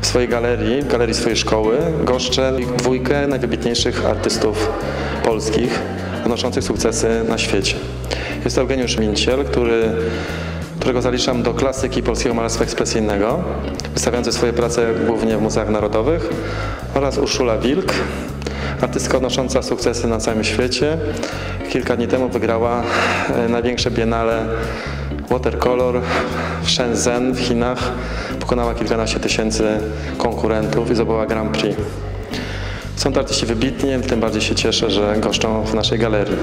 W swojej galerii, w galerii swojej szkoły goszczę dwójkę najwybitniejszych artystów polskich, odnoszących sukcesy na świecie. Jest to Eugeniusz Minciel, który, którego zaliczam do klasyki polskiego malarstwa ekspresyjnego, wystawiający swoje prace głównie w muzeach narodowych oraz Urszula Wilk, artystka odnosząca sukcesy na całym świecie. Kilka dni temu wygrała e, największe biennale Watercolor w Shenzhen w Chinach. Pokonała kilkanaście tysięcy konkurentów i zdobyła Grand Prix. Są to artyści wybitni, tym bardziej się cieszę, że goszczą w naszej galerii.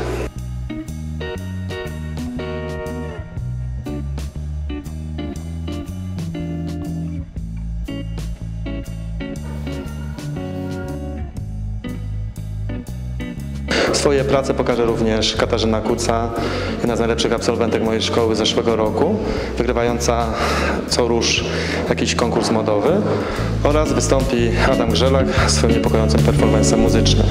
Swoje prace pokaże również Katarzyna Kuca, jedna z najlepszych absolwentek mojej szkoły zeszłego roku, wygrywająca co róż jakiś konkurs modowy oraz wystąpi Adam Grzelak swoim niepokojącym performancem muzycznym.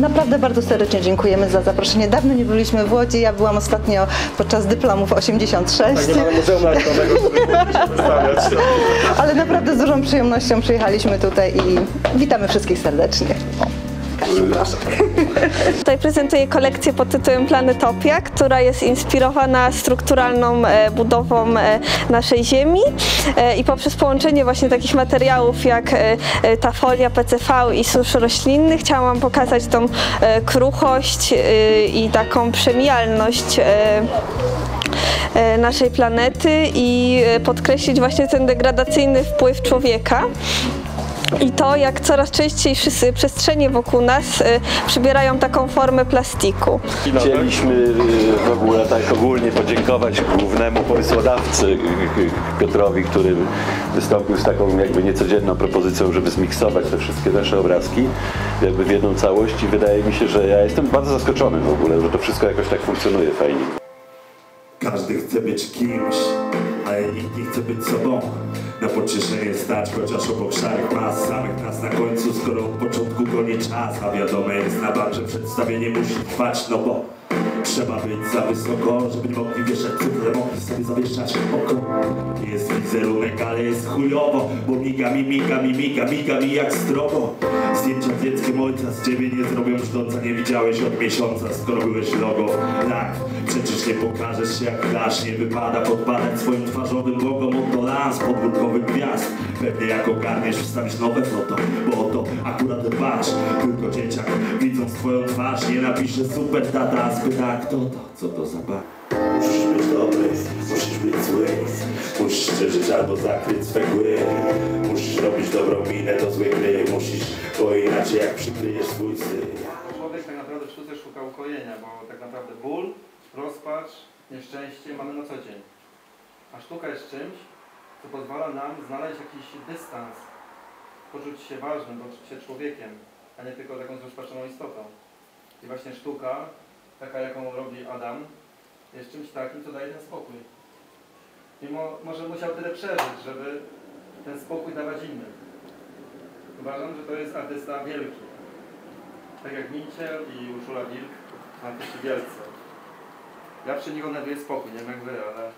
Naprawdę bardzo serdecznie dziękujemy za zaproszenie. Dawno nie byliśmy w Łodzi, ja byłam ostatnio podczas dyplomów 86. Nie mamy muzeum narodowego. Ale naprawdę z dużą przyjemnością przyjechaliśmy tutaj i witamy wszystkich serdecznie. Tutaj prezentuję kolekcję pod tytułem Planetopia, która jest inspirowana strukturalną e, budową e, naszej Ziemi e, i poprzez połączenie właśnie takich materiałów jak ta folia PCV i susz roślinny chciałam pokazać tą kruchość i taką przemijalność naszej planety i podkreślić właśnie ten degradacyjny wpływ człowieka. I to, jak coraz częściej przestrzenie wokół nas y, przybierają taką formę plastiku. Chcieliśmy y, w ogóle tak ogólnie podziękować głównemu pomysłodawcy y, y, Piotrowi, który wystąpił z taką jakby niecodzienną propozycją, żeby zmiksować te wszystkie nasze obrazki jakby w jedną całość i wydaje mi się, że ja jestem bardzo zaskoczony w ogóle, że to wszystko jakoś tak funkcjonuje fajnie. Każdy chce być kimś, ale nikt nie chce być sobą. Na pocieszenie stać, chociaż obok szarych mas Samych nas na końcu, skoro od początku goni czas A wiadome jest na bank, że przedstawienie musi trwać, no bo Trzeba być za wysoko, żeby nie mogli wieszać cyfry, mogli sobie zawieszać oko. Jest wizerunek, ale jest chujowo Bo miga mi, miga mi, miga, miga mi jak strobo Zdjęcia z dzieckiem ojca z ciebie nie zrobią brzdąca Nie widziałeś od miesiąca, skoro byłeś logo. Tak, przecież nie pokażesz się jak dasz Nie wypada podpadać swoim twarzowym logom Oto lans podwórkowych gwiazd. Pewnie jak ogarniesz, wstawisz nowe foto Bo o to akurat dbasz Tylko dzieciak, widząc twoją twarz Nie napisze super tata, a kto to, co to za bar Musisz być dobry, musisz być zły Musisz przeżyć albo zakryć swe gły Musisz robić dobrą minę do złej gry Musisz, bo inaczej jak przykryjesz swój styl Człowiek tak naprawdę w sztuce szuka ukojenia, bo tak naprawdę ból, rozpacz, nieszczęście mamy na co dzień. A sztuka jest czymś, co pozwala nam znaleźć jakiś dystans, poczuć się ważnym, poczuć się człowiekiem, a nie tylko taką zrozpaczoną istotą. I właśnie sztuka, taka jaką robi Adam, jest czymś takim, co daje ten spokój. Mimo, może musiał tyle przeżyć, żeby ten spokój dawać innym. Uważam, że to jest artysta wielki. Tak jak Minciel i Urszula Wilk, artyści wielcy. Ja przy nich odnajduję spokój, nie wiem jak wy, ale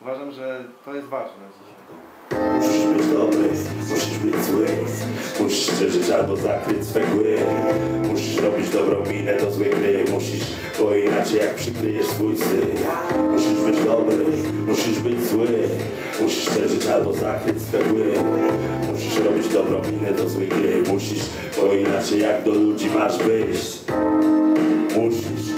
uważam, że to jest ważne dzisiaj. Musisz być dobry, musisz być zły Przeżyć albo zakryć swe gły Musisz robić dobrą minę do złej gry. Musisz, bo inaczej jak przykryjesz swój styl Musisz być dobry, musisz być zły. Musisz przeżyć albo zakryć swe gły Musisz robić dobrą minę do złej gry. Musisz, bo inaczej jak do ludzi masz wyjść. Musisz